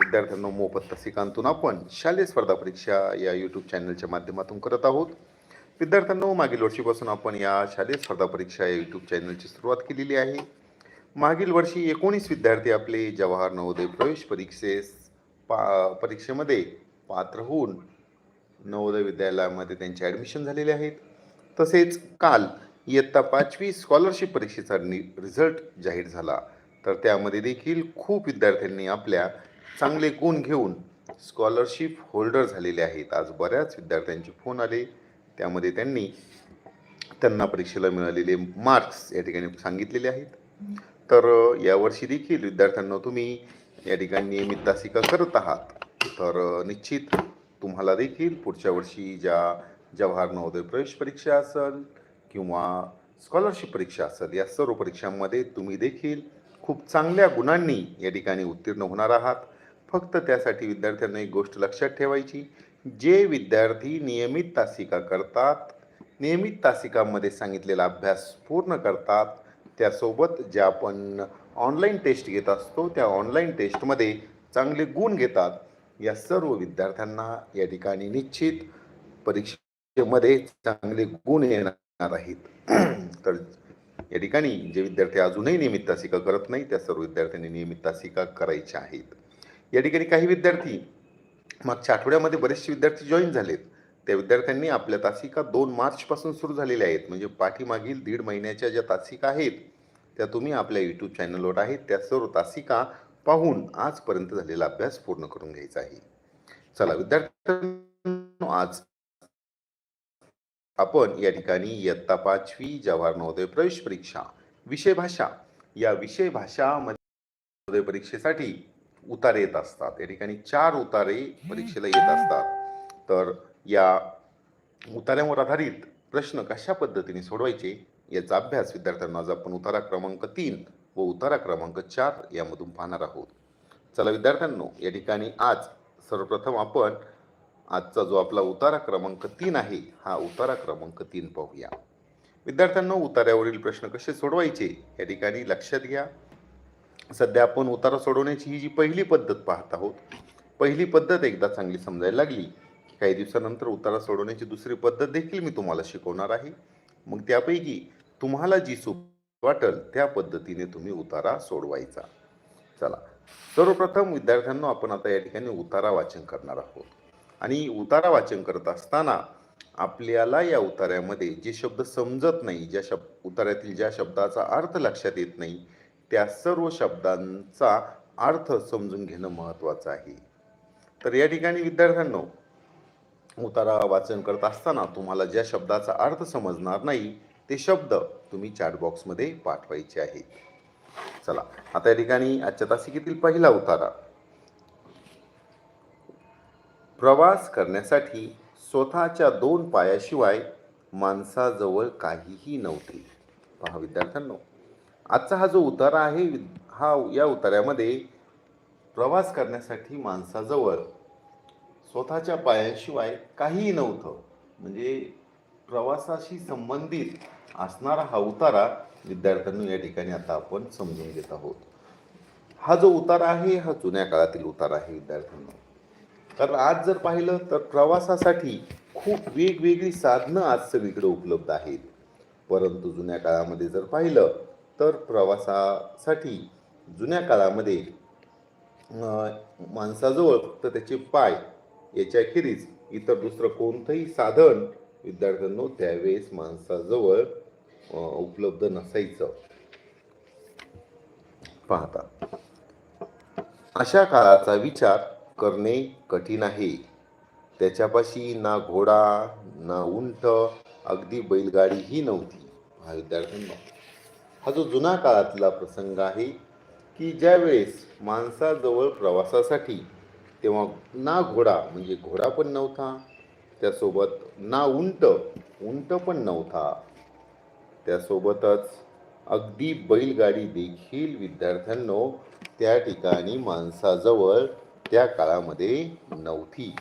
विद्यार्थ्यांना मोफत तासिकांतून आपण शालेय स्पर्धा परीक्षा या यूट्यूब चॅनलच्या माध्यमातून करत आहोत. विद्यार्थ्यांना मागील वर्षीपासून आपण या शालेय स्पर्धा परीक्षा या यूट्यूब चॅनलची सुरुवात केलेली आहे. मागील वर्षी एकोणीस विद्यार्थी आपले जवाहर नवोदय प्रवेश परीक्षेस पा परीक्षेमध्ये पात्र होऊन नवोदय विद्यालयामध्ये त्यांचे ॲडमिशन झालेले आहेत. तसेच काल इयत्ता पाचवी स्कॉलरशिप परीक्षेचा नि रिझल्ट जाहीर झाला. तर त्यामध्ये देखील खूप विद्यार्थ्यांनी आपल्या चांगले गुण घेऊन स्कॉलरशिप होल्डर झालेले आहेत. आज बऱ्याच विद्यार्थ्यांचे फोन आले. त्यामध्ये त्यांनी त्यांना परीक्षेला मिळालेले मार्क्स या ठिकाणी सांगितलेले आहेत. तर यावर्षी देखील विद्यार्थ्यांना तुम्ही या ठिकाणी नियमित तासिका करत आहात. तर निश्चित तुम्हाला देखील पुढच्या वर्षी ज्या जवाहर नवोदय प्रवेश परीक्षा असेल किंवा स्कॉलरशिप परीक्षा असेल या सर्व परीक्षांमध्ये तुम्ही देखील खूप चांगल्या गुणांनी या ठिकाणी उत्तीर्ण होणार आहात. फक्त त्यासाठी विद्यार्थ्यांना एक गोष्ट लक्षात ठेवायची. जे विद्यार्थी नियमित तासिका करतात नियमित तासिकामध्ये सांगितलेला अभ्यास पूर्ण करतात त्यासोबत ज्या आपण ऑनलाईन टेस्ट घेत असतो त्या ऑनलाईन टेस्टमध्ये चांगले गुण घेतात. या सर्व विद्यार्थ्यांना या ठिकाणी निश्चित परीक्षेमध्ये चांगले गुण येणार आहेत. तर या ठिकाणी जे विद्यार्थी अजूनही नियमित तासिका करत नाही त्या सर्व विद्यार्थ्यांनी नियमित तासिका करायच्या आहेत. या ठिकाणी काही विद्यार्थी मागच्या आठवड्यामध्ये बरेचसे विद्यार्थी जॉईन झालेत. त्या विद्यार्थ्यांनी आपल्या तासिका दोन मार्चपासून सुरू झालेल्या आहेत. म्हणजे पाठीमागील दीड महिन्याच्या ज्या तासिका आहेत त्या तुम्ही आपल्या यूट्यूब चॅनलवर आहेत. त्या सर्व तासिका पाहून आजपर्यंत झालेला अभ्यास पूर्ण करून घ्यायचा आहे. चला विद्यार्थ्यांनो आज आपण या ठिकाणी इयत्ता पाचवी जवाहर नवोदय प्रवेश परीक्षा विषय भाषा. या विषय भाषामध्ये परीक्षेसाठी उतारे येत असतात. या ठिकाणी चार उतारे परीक्षेला येत असतात. तर या उतार्यावर आधारित प्रश्न कशा पद्धतीने सोडवायचे याचा अभ्यास विद्यार्थ्यांना आज आपण उतारा क्रमांक तीन व उतारा क्रमांक चार यामधून पाहणार आहोत. चला विद्यार्थ्यांनो या ठिकाणी आज सर्वप्रथम आपण आजचा जो आपला उतारा क्रमांक तीन आहे हा उतारा क्रमांक तीन पाहूया. विद्यार्थ्यांनो उतार्यावरील प्रश्न कसे सोडवायचे या ठिकाणी लक्षात घ्या. सध्या आपण उतारा सोडवण्याची ही जी पहिली पद्धत पाहत आहोत पहिली पद्धत एकदा चांगली समजायला लागली की काही दिवसानंतर उतारा सोडवण्याची दुसरी पद्धत देखील मी तुम्हाला शिकवणार आहे. मग त्यापैकी तुम्हाला जी सोप वाटेल त्या पद्धतीने तुम्ही उतारा सोडवायचा. चला सर्वप्रथम विद्यार्थ्यांना आपण आता या ठिकाणी उतारा वाचन करणार आहोत. आणि उतारा वाचन करत असताना आपल्याला या उतार्यामध्ये जे शब्द समजत नाही ज्या शब्द उतार्यातील ज्या शब्दाचा अर्थ लक्षात येत नाही त्या सर्व शब्दांचा अर्थ समजून घेणं महत्त्वाचं आहे. तर या ठिकाणी विद्यार्थ्यांनो उतारा वाचन करत असताना तुम्हाला ज्या शब्दाचा अर्थ समजणार नाही ते शब्द तुम्ही चॅटबॉक्समध्ये पाठवायचे आहेत. चला आता या ठिकाणी आजच्या तासिकेतील पहिला उतारा. प्रवास करण्यासाठी स्वतःच्या दोन पायाशिवाय माणसाजवळ काहीही नव्हते. पहा विद्यार्थ्यांनो आजचा हा जो उतारा आहे हा या उतार्यामध्ये प्रवास करण्यासाठी माणसाजवळ स्वतःच्या पायाशिवाय काहीही नव्हतं. म्हणजे प्रवासाशी संबंधित असणारा हा उतारा विद्यार्थ्यांनी या ठिकाणी आता आपण समजून घेत आहोत. हा जो उतारा आहे हा जुन्या काळातील उतारा आहे विद्यार्थ्यांना. कारण आज जर पाहिलं तर प्रवासासाठी खूप वेगवेगळी साधनं आज सगळीकडे उपलब्ध आहेत. परंतु जुन्या काळामध्ये जर पाहिलं तर प्रवासासाठी जुन्या काळामध्ये माणसाजवळ फक्त त्याचे पाय याच्याखेरीज इतर दुसरं कोणतंही साधन विद्यार्थ्यांनो त्यावेळेस माणसाजवळ उपलब्ध नसायचं. पाहता. अशा काळाचा विचार करणे कठीण आहे. त्याच्यापाशी ना घोडा ना उंट अगदी बैलगाडीही नव्हती. हा विद्यार्थ्यांना. हा जो जुना काळातला प्रसंग आहे की ज्यावेळेस माणसाजवळ प्रवासासाठी तेव्हा ना घोडा म्हणजे घोडा पण नव्हता त्यासोबत ना उंट उंट पण नव्हता. त्यासोबतच अगदी बैलगाडी देखील विद्यार्थ्यांनो त्या ठिकाणी माणसाजवळ त्या काळामध्ये नव्हती.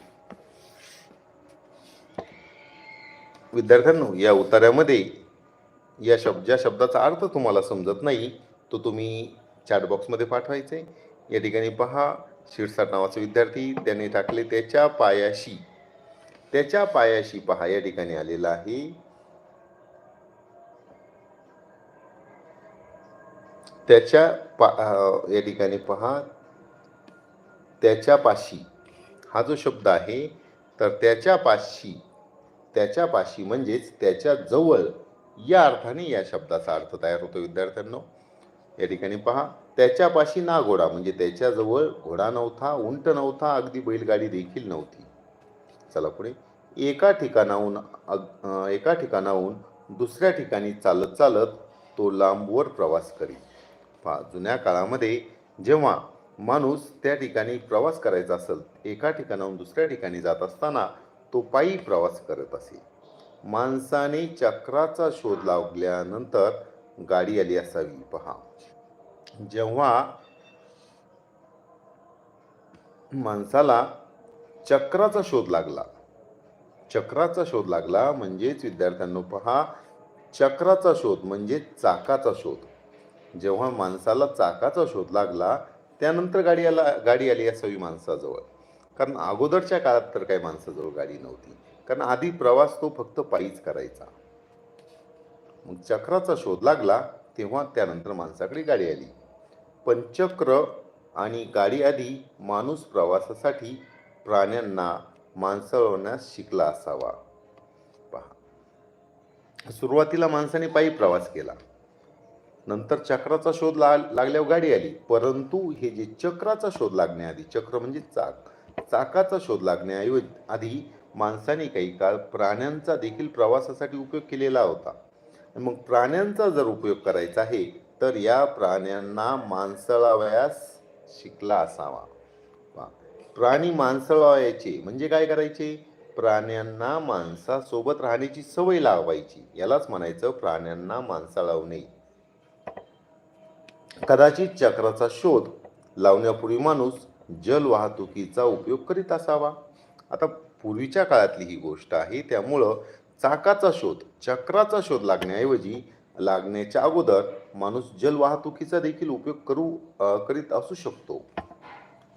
विद्यार्थ्यांनो या उतार्यामध्ये या शब्द ज्या शब्दाचा अर्थ तुम्हाला समजत नाही तो तुम्ही चॅटबॉक्समध्ये पाठवायचे. या ठिकाणी पहा शिरसाट नावाचा विद्यार्थी त्याने टाकले त्याच्या पायाशी. त्याच्या पायाशी पहा या ठिकाणी आलेला आहे. त्याच्या पा या ठिकाणी पहा. त्याच्या पाशी हा जो शब्द आहे तर त्याच्या पाशी त्याच्या पाशी म्हणजेच त्याच्याजवळ या अर्थाने या शब्दाचा अर्थ तयार होतो विद्यार्थ्यांनो. या ठिकाणी पहा त्याच्यापाशी ना घोडा म्हणजे त्याच्याजवळ घोडा नव्हता उंट नव्हता अगदी बैलगाडी देखील नव्हती. चला पुढे. एका ठिकाणाहून अग- एका ठिकाणाहून दुसऱ्या ठिकाणी चालत चालत तो लांबवर प्रवास करी पहा जुन्या काळामध्ये जेव्हा माणूस त्या ठिकाणी प्रवास करायचा असेल एका ठिकाणाहून दुसऱ्या ठिकाणी जात असताना तो पायी प्रवास करत असे. माणसाने चक्राचा शोध लावल्यानंतर गाडी आली असावी. पहा. जेव्हा माणसाला चक्राचा शोध लागला. चक्राचा शोध लागला म्हणजेच विद्यार्थ्यांनो पहा चक्राचा शोध म्हणजे चाकाचा शोध. जेव्हा माणसाला चाकाचा शोध लागला त्यानंतर गाडी आला गाडी आली असावी माणसाजवळ. कारण अगोदरच्या काळात तर काही माणसाजवळ गाडी नव्हती. कारण आधी प्रवास तो फक्त पायीच करायचा. मग चक्राचा शोध लागला तेव्हा त्यानंतर माणसाकडे गाडी आली. पण चक्र आणि गाडी आधी माणूस प्रवासासाठी प्राण्यांना माणसळवण्यास शिकला असावा. पहा. सुरुवातीला माणसाने पायी प्रवास केला. नंतर चक्राचा शोध ला लागल्यावर गाडी आली. परंतु हे जे चक्राचा शोध लागण्याआधी चक्र म्हणजे चाक. चाकाचा शोध लागण्याऐवजी आधी माणसाने काही काळ प्राण्यांचा देखील प्रवासासाठी उपयोग केलेला होता. मग प्राण्यांचा जर उपयोग करायचा आहे तर या प्राण्यांना माणसळावयास शिकला असावा. प्राणी माणसळावयाचे म्हणजे काय करायचे? प्राण्यांना माणसासोबत राहण्याची सवय लावायची. यालाच म्हणायचं प्राण्यांना माणसाळवणे. कदाचित चक्राचा शोध लावण्यापूर्वी माणूस जल वाहतुकीचा उपयोग करीत असावा. आता पूर्वीच्या काळातली ही गोष्ट आहे. त्यामुळं चाकाचा शोध चक्राचा शोध लागण्याऐवजी लागण्याच्या अगोदर माणूस जल वाहतुकीचा देखील उपयोग करू करीत असू शकतो.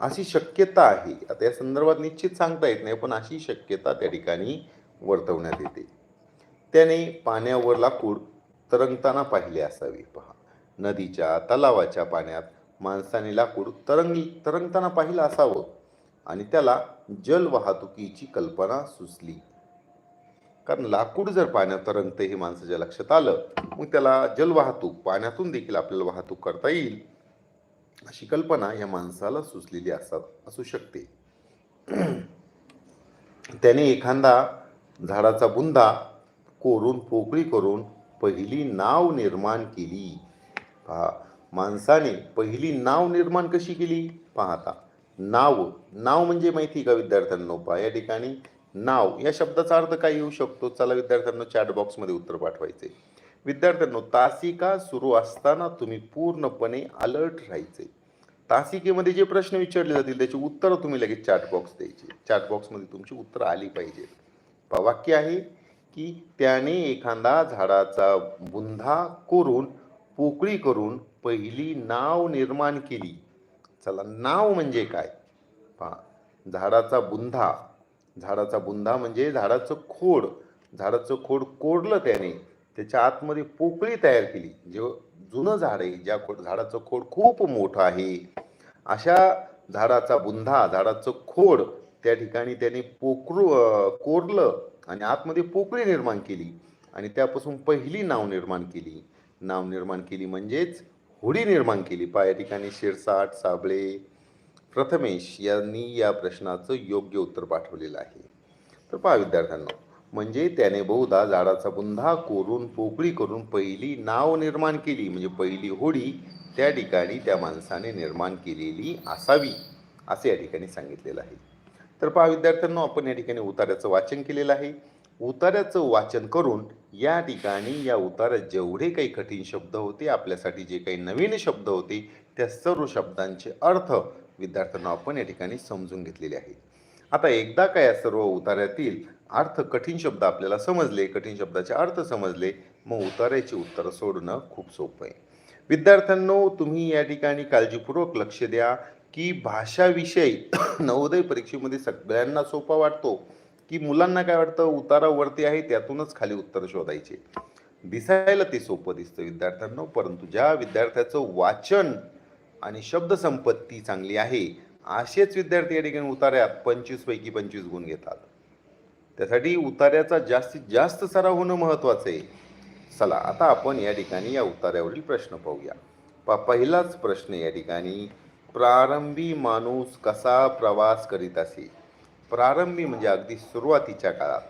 अशी शक्यता आहे. आता या संदर्भात निश्चित सांगता येत नाही पण अशी शक्यता त्या ठिकाणी वर्तवण्यात येते. त्याने पाण्यावर लाकूड तरंगताना पाहिले असावे. पहा नदीच्या तलावाच्या पाण्यात माणसाने लाकूड तरंग तरंगताना पाहिलं असावं. आणि त्याला जल वाहतुकीची कल्पना सुचली. कारण लाकूड जर पाण्यात तरंगते हे माणसाच्या लक्षात आलं मग त्याला जलवाहतूक पाण्यातून देखील आपल्याला वाहतूक करता येईल अशी कल्पना या माणसाला सुचलेली असा असू शकते. त्याने एखादा झाडाचा बुंदा कोरून पोकळी करून पहिली नाव निर्माण केली. पहा माणसाने पहिली नाव निर्माण कशी केली? पाहता नाव. नाव म्हणजे माहिती का विद्यार्थ्यांनो? पहा या ठिकाणी नाव या शब्दाचा अर्थ काय येऊ शकतो? चला विद्यार्थ्यांना चॅट बॉक्समध्ये उत्तर पाठवायचे. विद्यार्थ्यांनो तासिका सुरू असताना तुम्ही पूर्णपणे अलर्ट राहायचे. तासिकेमध्ये जे प्रश्न विचारले जातील त्याची उत्तरं तुम्ही लगेच चॅट बॉक्स द्यायची. चॅट बॉक्समध्ये तुमची उत्तरं आली पाहिजेत वाक्य आहे की त्याने एखादा झाडाचा बुंधा कोरून पोकळी करून पहिली नाव निर्माण केली. चला नाव म्हणजे काय? पहा झाडाचा बुंधा झाडाचा बुंधा म्हणजे झाडाचं खोड. झाडाचं खोड कोरलं त्याने. त्याच्या आतमध्ये पोकळी तयार केली. जे जुनं झाड आहे ज्या खोड झाडाचं खोड खूप मोठं आहे. अशा झाडाचा बुंधा झाडाचं खोड त्या ठिकाणी त्याने पोकरू कोरलं आणि आतमध्ये पोकळी निर्माण केली. आणि त्यापासून पहिली नाव निर्माण केली. नाव निर्माण केली म्हणजेच होडी निर्माण केली. पाय या ठिकाणी शिरसाट साबळे प्रथमेश यांनी या प्रश्नाचं योग्य उत्तर पाठवलेलं आहे. तर पहा विद्यार्थ्यांना म्हणजे त्याने बहुधा झाडाचा बुंधा कोरून पोकळी करून पहिली नाव निर्माण केली. म्हणजे पहिली होडी त्या ठिकाणी त्या माणसाने निर्माण केलेली असावी असे या ठिकाणी सांगितलेलं आहे. तर पहा विद्यार्थ्यांनो आपण या ठिकाणी उतार्याचं वाचन केलेलं आहे. उतार्याचं वाचन करून या ठिकाणी या उतारात जेवढे काही कठीण शब्द होते आपल्यासाठी जे काही नवीन शब्द होते त्या सर्व शब्दांचे अर्थ विद्यार्थ्यांना आपण या ठिकाणी समजून घेतलेले आहे आता एकदा का या सर्व उतार्यातील अर्थ कठीण शब्द आपल्याला समजले कठीण शब्दाचे अर्थ समजले मग उतार्याची उत्तरं सोडणं खूप सोपं आहे. विद्यार्थ्यांनो तुम्ही या ठिकाणी काळजीपूर्वक लक्ष द्या की भाषाविषयी नवोदय परीक्षेमध्ये सगळ्यांना सोपा वाटतो. की मुलांना काय वाटतं उतारा वरती आहे त्यातूनच खाली उत्तर शोधायचे. दिसायला ते सोपं दिसतं विद्यार्थ्यांनो परंतु ज्या विद्यार्थ्याचं वाचन आणि शब्दसंपत्ती चांगली आहे असेच विद्यार्थी या ठिकाणी उतार्यात पंचवीस पैकी पंचवीस गुण घेतात. त्यासाठी उतार्याचा जास्तीत जास्त सराव होणं महत्त्वाचं आहे. चला आता आपण या ठिकाणी या उतार्यावरील प्रश्न पाहूया. पा पहिलाच प्रश्न या ठिकाणी प्रारंभी माणूस कसा प्रवास करीत असे? प्रारंभी म्हणजे अगदी सुरुवातीच्या काळात.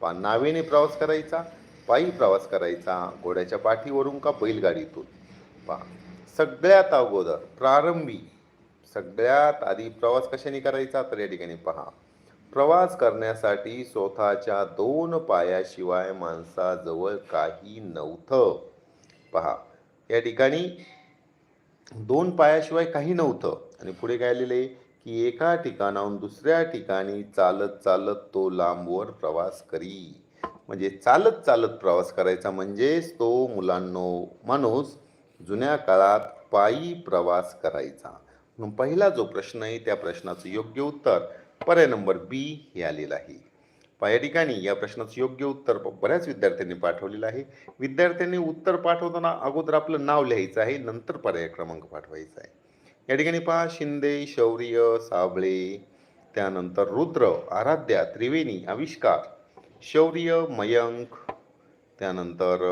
पा नावेने प्रवास करायचा पायी प्रवास करायचा घोड्याच्या पाठीवरून का बैलगाडीतून. पा सगळ्यात अगोदर प्रारंभी सगळ्यात आधी प्रवास कशाने करायचा? तर या ठिकाणी पहा. प्रवास करण्यासाठी स्वतःच्या दोन पायाशिवाय माणसाजवळ काही नव्हतं. पहा या ठिकाणी दोन पायाशिवाय काही नव्हतं. आणि पुढे काय लिहिले? की एका ठिकाणाहून दुसऱ्या ठिकाणी चालत चालत तो लांबवर प्रवास करी. म्हणजे चालत चालत प्रवास करायचा म्हणजेच तो मुलांनो माणूस जुन्या काळात पायी प्रवास करायचा. म्हणून पहिला जो प्रश्न आहे त्या प्रश्नाचं योग्य उत्तर पर्याय नंबर बी हे आलेलं आहे. या ठिकाणी या प्रश्नाचं योग्य उत्तर बऱ्याच विद्यार्थ्यांनी पाठवलेलं आहे. विद्यार्थ्यांनी उत्तर पाठवताना अगोदर आपलं नाव लिहायचं आहे नंतर पर्याय क्रमांक पाठवायचा आहे. या ठिकाणी पहा शिंदे शौर्य साबळे त्यानंतर रुद्र आराध्या त्रिवेणी आविष्कार शौर्य मयंक त्यानंतर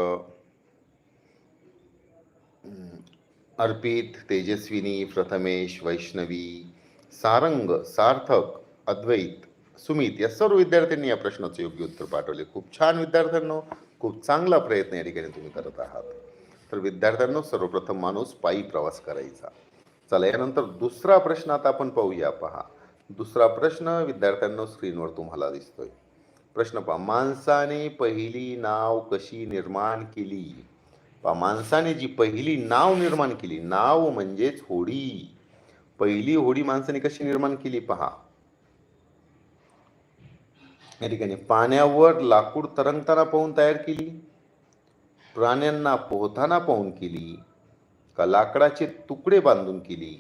अर्पित तेजस्विनी प्रथमेश वैष्णवी सारंग सार्थक अद्वैत सुमित या सर्व विद्यार्थ्यांनी या प्रश्नाचं योग्य उत्तर पाठवले. खूप छान विद्यार्थ्यांनो खूप चांगला प्रयत्न या ठिकाणी तुम्ही करत आहात. तर विद्यार्थ्यांनो सर्वप्रथम माणूस पायी प्रवास करायचा. चला यानंतर दुसरा प्रश्न आता आपण पाहूया पहा. दुसरा प्रश्न विद्यार्थ्यांना स्क्रीनवर तुम्हाला दिसतोय. प्रश्न पहा माणसाने पहिली नाव कशी निर्माण केली? पहा माणसाने जी पहिली नाव निर्माण केली नाव म्हणजेच होडी. पहिली होडी माणसाने कशी निर्माण केली पहा. या ठिकाणी पाण्यावर लाकूड तरंगताना पाहून तयार केली प्राण्यांना पोहताना पाहून केली का लाकडाचे तुकडे बांधून केली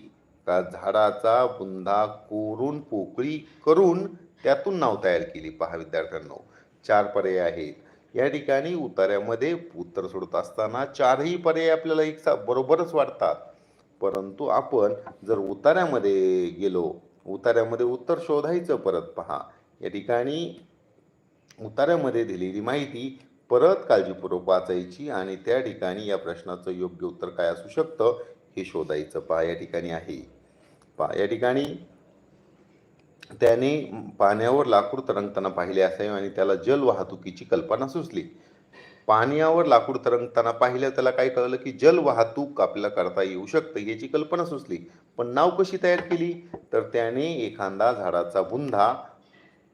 का झाडाचा बुंदा कोरून पोकळी करून त्यातून नाव तयार केली? पहा विद्यार्थ्यांनो चार पर्याय आहेत. या ठिकाणी उतार्यामध्ये उत्तर सोडत असताना चारही पर्याय आपल्याला एक बरोबरच वाटतात. परंतु आपण जर उतार्यामध्ये गेलो उतार्यामध्ये उत्तर शोधायचं परत पहा. या ठिकाणी उतार्यामध्ये दिलेली माहिती परत काळजीपूर्वक वाचायची आणि त्या ठिकाणी या प्रश्नाचं योग्य उत्तर काय असू शकतं हे शोधायचं पहा. या ठिकाणी आहे. पहा या ठिकाणी त्याने पाण्यावर लाकूड तरंगताना पाहिले असावे आणि त्याला जल वाहतुकीची कल्पना सुचली. पाण्यावर लाकूड तरंगताना पाहिलं त्याला काय कळलं की जल वाहतूक आपल्याला करता येऊ शकतं याची कल्पना सुचली. पण नाव कशी तयार केली? तर त्याने एखादा झाडाचा बुंधा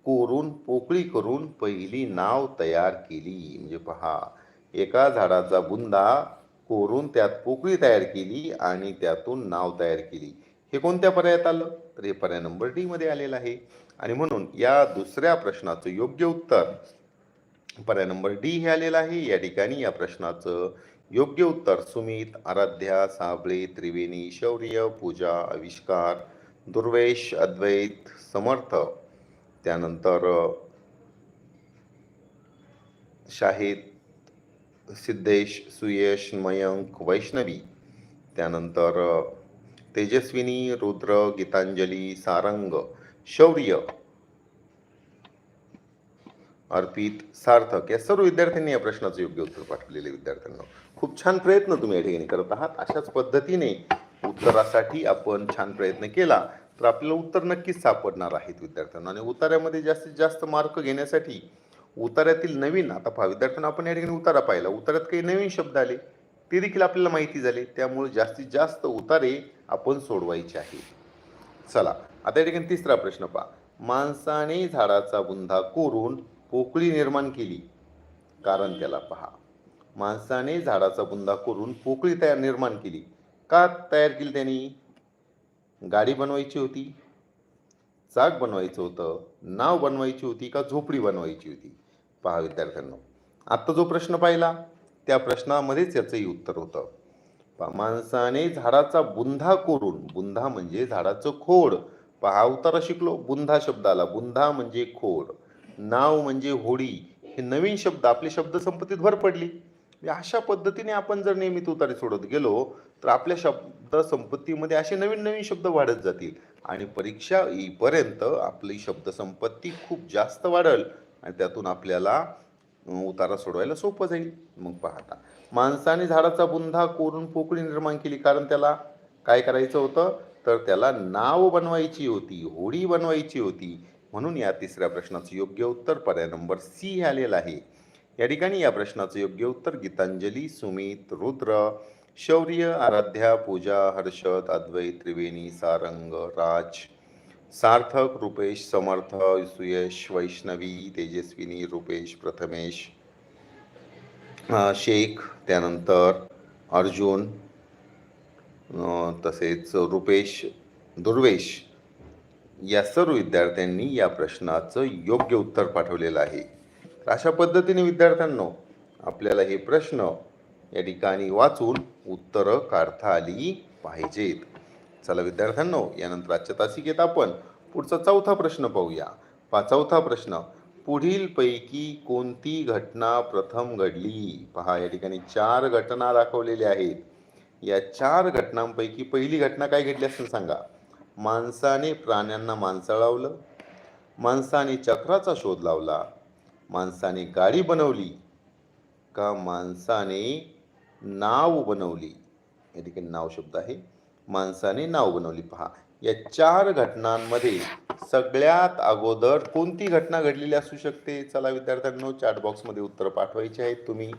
कोरून पोकळी करून पहिली नाव तयार केली. म्हणजे पहा एका झाडाचा बुंदा कोरून त्यात पोकळी तयार केली आणि त्यातून नाव तयार केली. हे कोणत्या पर्यायात आलं? तर हे पर्याय नंबर डी मध्ये आलेलं आहे. आणि म्हणून या दुसऱ्या प्रश्नाचं योग्य उत्तर पर्याय नंबर डी हे आलेलं आहे. या ठिकाणी या प्रश्नाचं योग्य उत्तर सुमित आराध्या साबळे त्रिवेणी शौर्य पूजा आविष्कार दुर्वेश अद्वैत समर्थ. त्यानंतर शाहिद सिद्धेश सुयश मयंक वैष्णवी त्यानंतर तेजस्विनी रुद्र गीतांजली सारंग शौर्य अर्पित सार्थक या सर्व विद्यार्थ्यांनी या प्रश्नाचं योग्य उत्तर पाठवलेले विद्यार्थ्यांना. खूप छान प्रयत्न तुम्ही या ठिकाणी करत आहात. अशाच पद्धतीने उत्तरासाठी आपण छान प्रयत्न केला. तर आपल्याला उत्तर नक्कीच सापडणार आहेत विद्यार्थ्यांना. आणि उतार्यामध्ये जास्तीत जास्त मार्क घेण्यासाठी उतार्यातील नवीन आता पहा विद्यार्थ्यांना आपण या ठिकाणी उतारा पाहिला. उतार्यात काही नवीन शब्द आले ते देखील आपल्याला माहिती झाले. त्यामुळे जास्तीत जास्त उतारे आपण सोडवायचे आहेत. चला आता या ठिकाणी तिसरा प्रश्न पहा. माणसाने झाडाचा बुंधा कोरून पोकळी निर्माण केली. कारण त्याला पहा. माणसाने झाडाचा बुंदा करून पोकळी तयार निर्माण केली. का तयार केली त्यांनी? गाडी बनवायची होती चाक बनवायचं होतं नाव बनवायची होती का झोपडी बनवायची होती? पहा विद्यार्थ्यांना आत्ता जो प्रश्न पाहिला त्या प्रश्नामध्येच याचंही उत्तर होतं. पहा माणसाने झाडाचा बुंधा कोरून बुंधा म्हणजे झाडाचं खोड. पहा उतारा शिकलो बुंधा शब्दाला बुंधा म्हणजे खोड. नाव म्हणजे होडी. हे नवीन शब्द आपले शब्दसंपत्तीत भर पडली. म्हणजे अशा पद्धतीने आपण जर नियमित उतारे सोडत गेलो तर आपल्या शब्द संपत्तीमध्ये असे नवीन नवीन शब्द वाढत जातील. आणि परीक्षा येईपर्यंत आपली शब्दसंपत्ती खूप जास्त वाढेल आणि त्यातून आपल्याला उतारा सोडवायला सोपं जाईल. मग पाहता. माणसाने झाडाचा बुंधा कोरून पोकळी निर्माण केली कारण त्याला काय करायचं होतं? तर त्याला नाव बनवायची होती होडी बनवायची होती. म्हणून या तिसऱ्या प्रश्नाचं योग्य उत्तर पर्याय नंबर सी आलेला आहे. या ठिकाणी या प्रश्नाचं योग्य उत्तर गीतांजली सुमित रुद्र शौर्य आराध्या पूजा हर्षद अद्वैत त्रिवेणी सारंग राज सार्थक रुपेश समर्थ सुयश वैष्णवी तेजस्विनी रुपेश प्रथमेश शेख त्यानंतर अर्जुन तसेच रुपेश दुर्वेश या सर्व विद्यार्थ्यांनी या प्रश्नाचं योग्य उत्तर पाठवलेलं आहे. तर अशा पद्धतीने विद्यार्थ्यांनो आपल्याला हे प्रश्न या ठिकाणी वाचून उत्तरं काढता आली पाहिजेत. चला विद्यार्थ्यांनो यानंतर आजच्या तासिकेत आपण पुढचा चौथा प्रश्न पाहूया. पाचवथा चौथा प्रश्न. पुढील पैकी कोणती घटना प्रथम घडली? पहा या ठिकाणी चार घटना दाखवलेल्या आहेत. या चार घटनांपैकी पहिली घटना काय घडली असेल सांगा? माणसाने प्राण्यांना माणसं लावलं. माणसाने चक्राचा शोध लावला. माणसाने गाडी बनवली का माणसाने नाव बनवली? या ठिकाणी नाव शब्द आहे. माणसाने नाव बनवली. पहा या चार घटनांमध्ये सगळ्यात अगोदर कोणती घटना घडलेली असू शकते? चला विद्यार्थ्यांनो चॅट बॉक्समध्ये उत्तर पाठवायचे आहेत तुम्ही.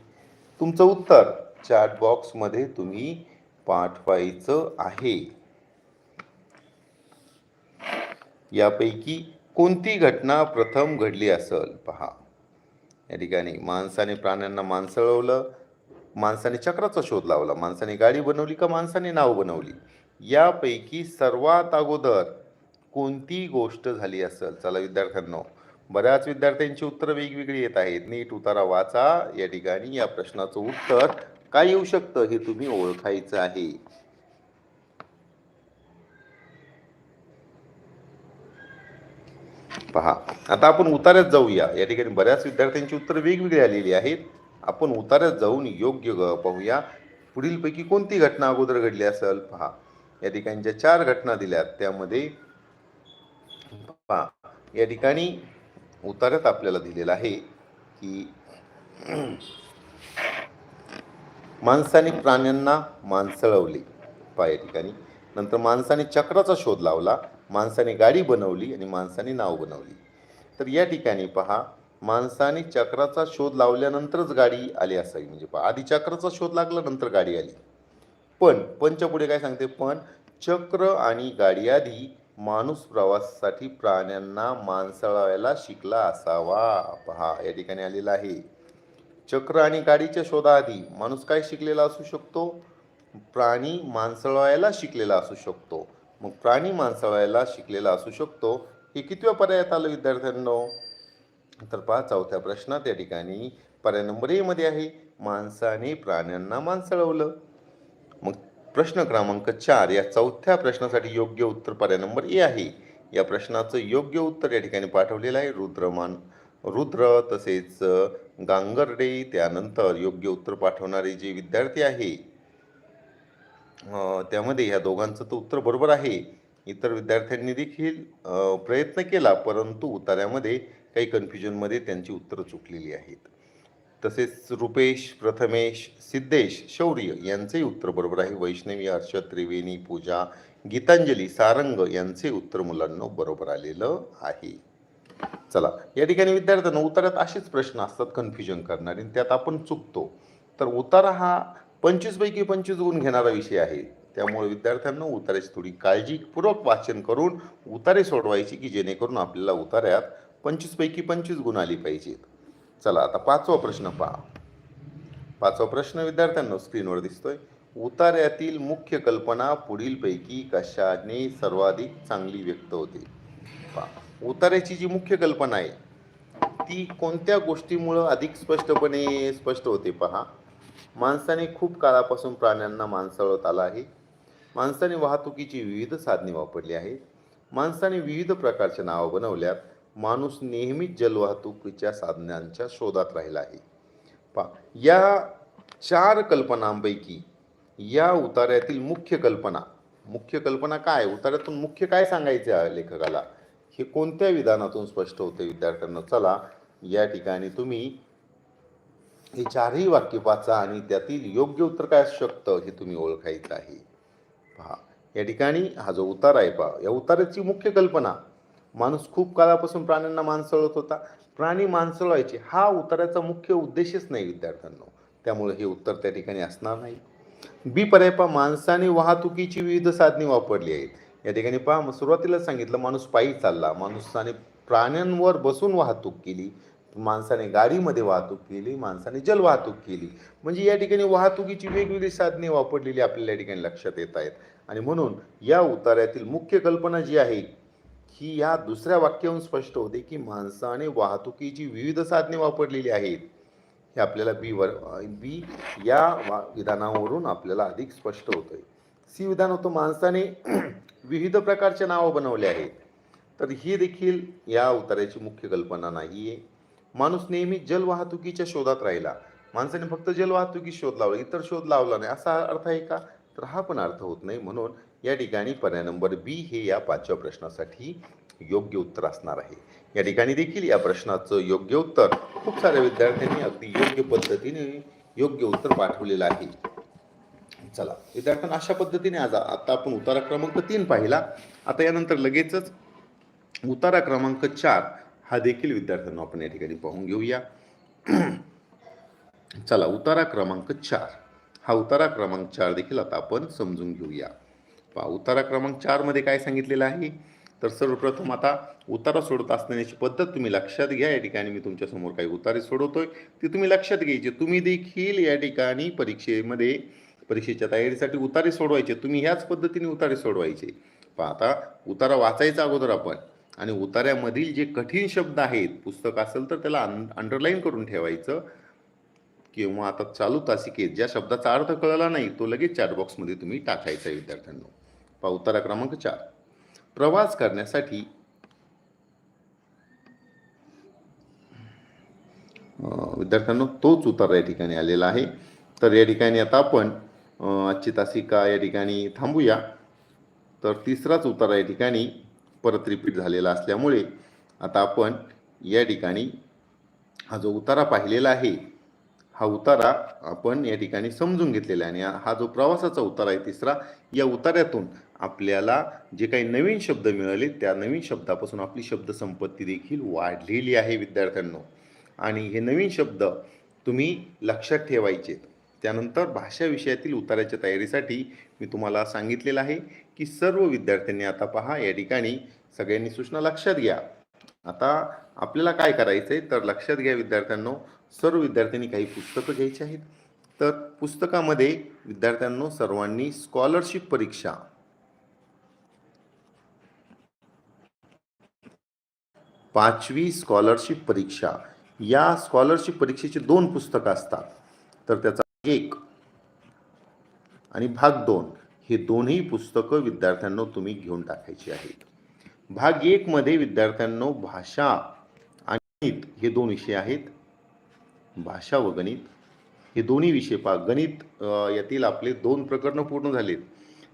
तुमचं उत्तर चॅट बॉक्समध्ये तुम्ही पाठवायचं आहे. यापैकी कोणती घटना प्रथम घडली असेल? पहा या ठिकाणी माणसाने प्राण्यांना माणसळवलं माणसाने चक्राचा शोध लावला. माणसाने गाडी बनवली का माणसाने नाव बनवली? यापैकी सर्वात अगोदर कोणती गोष्ट झाली असेल? चला विद्यार्थ्यांनो बऱ्याच विद्यार्थ्यांची उत्तरं वेगवेगळी येत आहेत. नीट उतारा वाचा. या ठिकाणी या प्रश्नाचं उत्तर काय येऊ शकतं हे तुम्ही ओळखायचं आहे. पहा. आता आपण उतार्यात जाऊया. या ठिकाणी बऱ्याच विद्यार्थ्यांची उत्तरं वेगवेगळी आलेली आहेत. आपण उतार्यात जाऊन योग्य ग पाहूया. पुढीलपैकी कोणती घटना अगोदर घडली असेल? पहा. या ठिकाणी ज्या चार घटना दिल्यात त्यामध्ये पहा. या ठिकाणी उतार्यात आपल्याला दिलेलं आहे की माणसाने प्राण्यांना माणसळवले पहा या ठिकाणी. नंतर माणसाने चक्राचा शोध लावला. माणसाने गाडी बनवली आणि माणसाने नाव बनवली. तर या ठिकाणी पहा माणसाने चक्राचा शोध लावल्यानंतरच गाडी आली असावी. म्हणजे पहा आधी चक्राचा शोध लागला नंतर गाडी आली. पण पंच्या पुढे काय सांगते? पण चक्र आणि गाडी आधी माणूस प्रवासासाठी प्राण्यांना माणसाळायला शिकला असावा. पहा या ठिकाणी आलेला आहे. चक्र आणि गाडीच्या शोधाआधी माणूस काय शिकलेला असू शकतो? प्राणी माणसळायला शिकलेला असू शकतो. मग प्राणी माणसळवायला शिकलेला असू शकतो. हे कितव्या पर्यायात आलं विद्यार्थ्यांनो? तर पहा चौथ्या प्रश्नात या ठिकाणी पर्याय नंबर एमध्ये आहे माणसाने प्राण्यांना माणसळवलं मग प्रश्न क्रमांक चार या चौथ्या प्रश्नासाठी योग्य उत्तर पर्याय नंबर ए आहे. या प्रश्नाचं योग्य उत्तर या ठिकाणी पाठवलेलं आहे रुद्रमान रुद्र तसेच गांगर्डे त्यानंतर योग्य उत्तर पाठवणारे जे विद्यार्थी आहे त्यामध्ये ह्या दोघांचं तर उत्तर बरोबर आहे. इतर विद्यार्थ्यांनी देखील प्रयत्न केला परंतु उतार्यामध्ये काही कन्फ्युजनमध्ये त्यांची उत्तरं चुकलेली आहेत. तसेच रुपेश प्रथमेश सिद्धेश शौर्य यांचेही उत्तर बरोबर आहे. वैष्णवी हर्षद त्रिवेणी पूजा गीतांजली सारंग यांचे उत्तर मुलांना बरोबर आलेलं आहे. चला या ठिकाणी विद्यार्थ्यांना उतारात असेच प्रश्न असतात कन्फ्युजन करणारे. आणि त्यात आपण चुकतो. तर उतारा हा पंचवीसपैकी पंचवीस गुण घेणारा विषय आहे. त्यामुळे विद्यार्थ्यांना उतार्याची थोडी काळजीपूर्वक वाचन करून उतारे सोडवायची की जेणेकरून आपल्याला उतार्यात पंचवीसपैकी पंचवीस गुण आली पाहिजेत. चला आता पाचवा प्रश्न पहा. पाचवा प्रश्न विद्यार्थ्यांना स्क्रीनवर दिसतोय. उतार्यातील मुख्य कल्पना पुढीलपैकी कशाने सर्वाधिक चांगली व्यक्त होते? पहा. उतार्याची जी मुख्य कल्पना आहे ती कोणत्या गोष्टीमुळं अधिक स्पष्टपणे स्पष्ट होते पहा? माणसाने खूप काळापासून प्राण्यांना माणसाळत आला आहे. माणसाने वाहतुकीची विविध साधने वापरली आहेत. माणसाने विविध प्रकारच्या नावं बनवल्यात. माणूस नेहमीच जलवाहतुकीच्या साधनांच्या शोधात राहिला आहे. पहा या चार कल्पनांपैकी या उतार्यातील मुख्य कल्पना मुख्य कल्पना काय? उतार्यातून मुख्य काय सांगायचे आहे लेखकाला? हे कोणत्या विधानातून स्पष्ट होते? विद्यार्थ्यांना चला या ठिकाणी तुम्ही हे चारही वाक्य वाचा आणि त्यातील योग्य उत्तर काय असू शकतं हे तुम्ही ओळखायचं आहे. पहा या ठिकाणी हा जो उतार आहे पहा या उताराची मुख्य कल्पना माणूस खूप काळापासून प्राण्यांना माणसळत होता. प्राणी माणसळवायचे हा उताराचा मुख्य उद्देशच नाही विद्यार्थ्यांना. त्यामुळे हे उत्तर त्या ठिकाणी असणार नाही. बी पर्याय पहा माणसाने वाहतुकीची विविध साधने वापरली आहेत. या ठिकाणी पहा सुरुवातीला सांगितलं माणूस पायी चालला. माणसाने प्राण्यांवर बसून वाहतूक केली. माणसाने गाडीमध्ये वाहतूक केली माणसाने जलवाहतूक केली. म्हणजे या ठिकाणी वाहतुकीची वेगवेगळी साधने वापरलेली आपल्याला या ठिकाणी लक्षात येत आहेत. आणि म्हणून या उतार्यातील मुख्य कल्पना जी आहे ही या दुसऱ्या वाक्याहून स्पष्ट होते की माणसाने वाहतुकीची विविध साधने वापरलेली आहेत. हे आपल्याला बी वर बी या वा विधानावरून आपल्याला अधिक स्पष्ट होतंय. सी विधान होतं माणसाने विविध प्रकारचे नावं बनवले आहेत. तर ही देखील या उतार्याची मुख्य कल्पना नाही आहे माणूस नेहमी जलवाहतुकीच्या शोधात राहिला. माणसाने फक्त जलवाहतुकी शोध लावला इतर शोध लावला नाही असा अर्थ आहे का? तर हा पण अर्थ होत नाही. म्हणून या ठिकाणी पर्याय नंबर बी हे या पाचव्या प्रश्नासाठी योग्य उत्तर असणार आहे. या ठिकाणी देखील या प्रश्नाचं योग्य उत्तर खूप साऱ्या विद्यार्थ्यांनी अगदी योग्य पद्धतीने योग्य उत्तर पाठवलेलं आहे. चला विद्यार्थ्यांना अशा पद्धतीने आज आता आपण उतारा क्रमांक तीन पाहिला. आता यानंतर लगेचच उतारा क्रमांक चार हा देखील विद्यार्थ्यांना आपण या ठिकाणी पाहून घेऊया. चला उतारा क्रमांक चार. हा उतारा क्रमांक चार देखील आता आपण समजून घेऊया. पहा उतारा क्रमांक चारमध्ये काय सांगितलेलं आहे? तर सर्वप्रथम आता उतारा सोडत असण्याची पद्धत तुम्ही लक्षात घ्या. या ठिकाणी मी तुमच्यासमोर काही उतारे सोडवतोय. ती तुम्ही लक्षात घ्यायचे. तुम्ही देखील या ठिकाणी परीक्षेमध्ये परीक्षेच्या तयारीसाठी उतारे सोडवायचे. तुम्ही ह्याच पद्धतीने उतारे सोडवायचे. पहा आता उतारा वाचायचा अगोदर आपण. आणि उतार्यामधील जे कठीण शब्द आहेत पुस्तक असेल तर त्याला अंडरलाईन करून ठेवायचं. किंवा आता चालू तासिकेत ज्या शब्दाचा अर्थ कळला नाही तो लगेच चॅट बॉक्समध्ये तुम्ही टाकायचा आहे विद्यार्थ्यांनो. पहा उतारा क्रमांक चार. प्रवास करण्यासाठी विद्यार्थ्यांना तोच उतारा या ठिकाणी आलेला आहे. तर या ठिकाणी आता आपण आजची तासिका या ठिकाणी थांबूया. तर तिसराच उतारा या ठिकाणी परत रिपीट झालेला असल्यामुळे आता आपण या ठिकाणी हा जो उतारा पाहिलेला आहे हा उतारा आपण या ठिकाणी समजून घेतलेला आहे. आणि हा जो प्रवासाचा उतारा आहे तिसरा या उतार्यातून आपल्याला जे काही नवीन शब्द मिळाले त्या नवीन शब्दापासून आपली शब्दसंपत्ती देखील वाढलेली आहे विद्यार्थ्यांनो. आणि हे नवीन शब्द तुम्ही लक्षात ठेवायचे. त्यानंतर भाषा विषयातील उताराच्या तयारीसाठी मी तुम्हाला सांगितलेलं आहे की सर्व विद्यार्थ्यांनी आता पहा या ठिकाणी सगळ्यांनी सूचना लक्षात घ्या. आता आपल्याला काय करायचं आहे तर लक्षात घ्या विद्यार्थ्यांनो सर्व विद्यार्थ्यांनी काही पुस्तकं घ्यायची आहेत. तर पुस्तकामध्ये विद्यार्थ्यांनो सर्वांनी स्कॉलरशिप परीक्षा. पाचवी स्कॉलरशिप परीक्षा. या स्कॉलरशिप परीक्षेची दोन पुस्तकं असतात. तर त्याचा एक आणि भाग दोन हे दोन्ही पुस्तकं विद्यार्थ्यांना तुम्ही घेऊन टाकायची आहेत. भाग एक मध्ये विद्यार्थ्यांनो भाषा आणि गणित हे दोन विषय आहेत. भाषा व गणित. हे दोन्ही विषय पहा. गणित यातील आपले दोन प्रकरणं पूर्ण झालेत.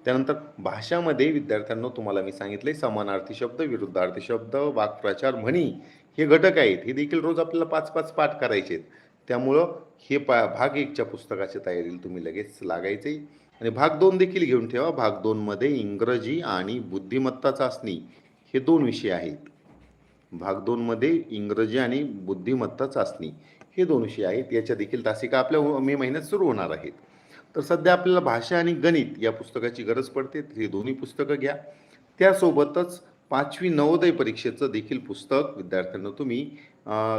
त्यानंतर भाषामध्ये विद्यार्थ्यांनो तुम्हाला मी सांगितले समानार्थी शब्द विरुद्धार्थी शब्द वाक्प्रचार म्हणी हे घटक आहेत. हे देखील रोज आपल्याला पाच पाच पाठ करायचे आहेत त्यामुळं हे पा भाग एकच्या पुस्तकाच्या तयारीला तुम्ही लगेच लागायचे. आणि भाग दोन देखील घेऊन ठेवा. भाग दोनमध्ये इंग्रजी आणि बुद्धिमत्ता चाचणी. हे दोन विषय आहेत. भाग दोनमध्ये इंग्रजी आणि बुद्धिमत्ता चाचणी हे दोन विषय आहेत. याच्या देखील तासिका आपल्या मे महिन्यात सुरू होणार आहेत. तर सध्या आपल्याला भाषा आणि गणित या पुस्तकाची गरज पडते. हे ही दोन्ही पुस्तकं घ्या. त्यासोबतच पाचवी नवोदय परीक्षेचं देखील पुस्तक विद्यार्थ्यांना तुम्ही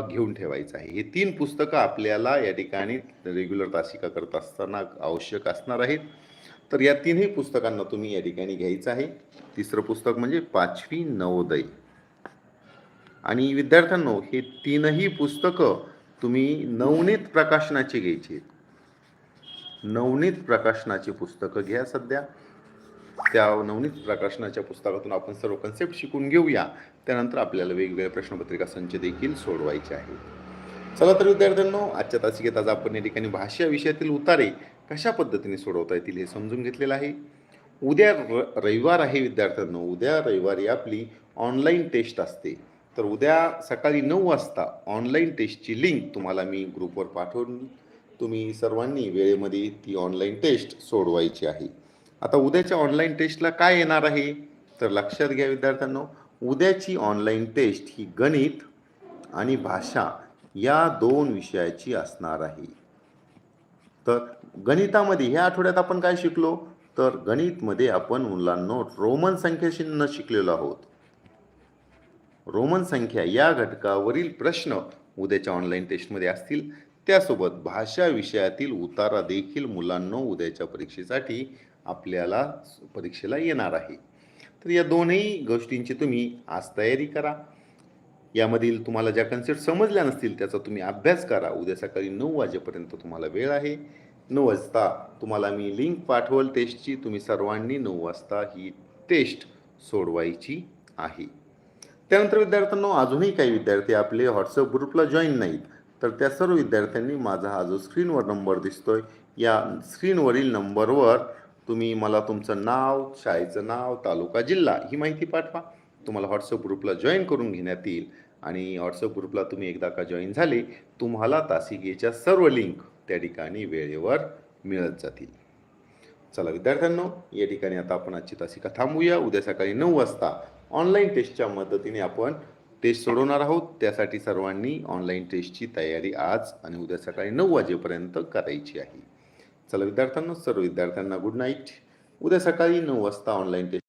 घेऊन ठेवायचं आहे. हे तीन पुस्तकं आपल्याला या ठिकाणी रेग्युलर तासिका करत असताना आवश्यक असणार आहेत. तर या तीनही पुस्तकांना तुम्ही या ठिकाणी घ्यायचं आहे. तिसरं पुस्तक म्हणजे पाचवी नवोदय. आणि विद्यार्थ्यांनो हे तीनही पुस्तकं तुम्ही नवनीत प्रकाशनाची घ्यायची. नवनीत प्रकाशनाची पुस्तकं घ्या सध्या. त्या नवनीत प्रकाशनाच्या पुस्तकातून आपण सर्व कन्सेप्ट शिकून घेऊया. त्यानंतर आपल्याला वेगवेगळ्या प्रश्नपत्रिका संच देखील सोडवायचे आहेत. चला तर विद्यार्थ्यांनो आजच्या तासिकेत आज आपण या ठिकाणी भाषा विषयातील उतारे कशा पद्धतीने सोडवता येतील हे समजून घेतलेलं आहे. उद्या र रविवार आहे विद्यार्थ्यांनो. उद्या रविवारी आपली ऑनलाईन टेस्ट असते. तर उद्या सकाळी नऊ वाजता ऑनलाईन टेस्टची लिंक तुम्हाला मी ग्रुपवर पाठवून तुम्ही सर्वांनी वेळेमध्ये ती ऑनलाईन टेस्ट सोडवायची आहे. आता उद्याच्या ऑनलाईन टेस्टला काय येणार आहे? तर लक्षात घ्या विद्यार्थ्यांनो उद्याची ऑनलाईन टेस्ट ही गणित आणि भाषा या दोन विषयाची असणार आहे. तर गणितामध्ये ह्या आठवड्यात आपण काय शिकलो? तर गणितमध्ये आपण मुलांनो रोमन संख्याशी न शिकलेलो आहोत. रोमन संख्या या घटकावरील प्रश्न उद्याच्या ऑनलाईन टेस्टमध्ये असतील. त्यासोबत भाषा विषयातील उतारा देखील मुलांनो उद्याच्या परीक्षेसाठी आपल्याला परीक्षेला येणार आहे. तर या दोनही गोष्टींची तुम्ही आज तयारी करा. यामधील तुम्हाला ज्या कन्सेप्ट समजल्या नसतील त्याचा तुम्ही अभ्यास करा. उद्या सकाळी नऊ वाजेपर्यंत तुम्हाला वेळ आहे. नऊ वाजता तुम्हाला मी लिंक पाठवल टेस्टची तुम्ही सर्वांनी नऊ वाजता ही टेस्ट सोडवायची आहे. त्यानंतर विद्यार्थ्यांनो अजूनही काही विद्यार्थी आपले व्हॉट्सअप ग्रुपला जॉईन नाहीत. तर त्या सर्व विद्यार्थ्यांनी माझा हा जो स्क्रीनवर नंबर दिसतोय या स्क्रीनवरील नंबरवर तुम्ही मला तुमचं नाव शाळेचं नाव तालुका जिल्हा ही माहिती पाठवा. तुम्हाला व्हॉट्सअप ग्रुपला जॉईन करून घेण्यात येईल. आणि व्हॉट्सअप ग्रुपला तुम्ही एकदा का जॉईन झाले तुम्हाला तासिकेच्या सर्व लिंक त्या ठिकाणी वेळेवर मिळत जातील. चला विद्यार्थ्यांनो या ठिकाणी आता आपण आजची तासिका थांबूया. उद्या सकाळी नऊ वाजता ऑनलाईन टेस्टच्या मदतीने आपण टेस्ट सोडवणार आहोत. त्यासाठी सर्वांनी ऑनलाईन टेस्टची तयारी आज आणि उद्या सकाळी नऊ वाजेपर्यंत करायची आहे. चला विद्यार्थ्यांनो सर्व विद्यार्थ्यांना गुड नाईट उद्या सकाळी नऊ वाजता ऑनलाईन टेस्ट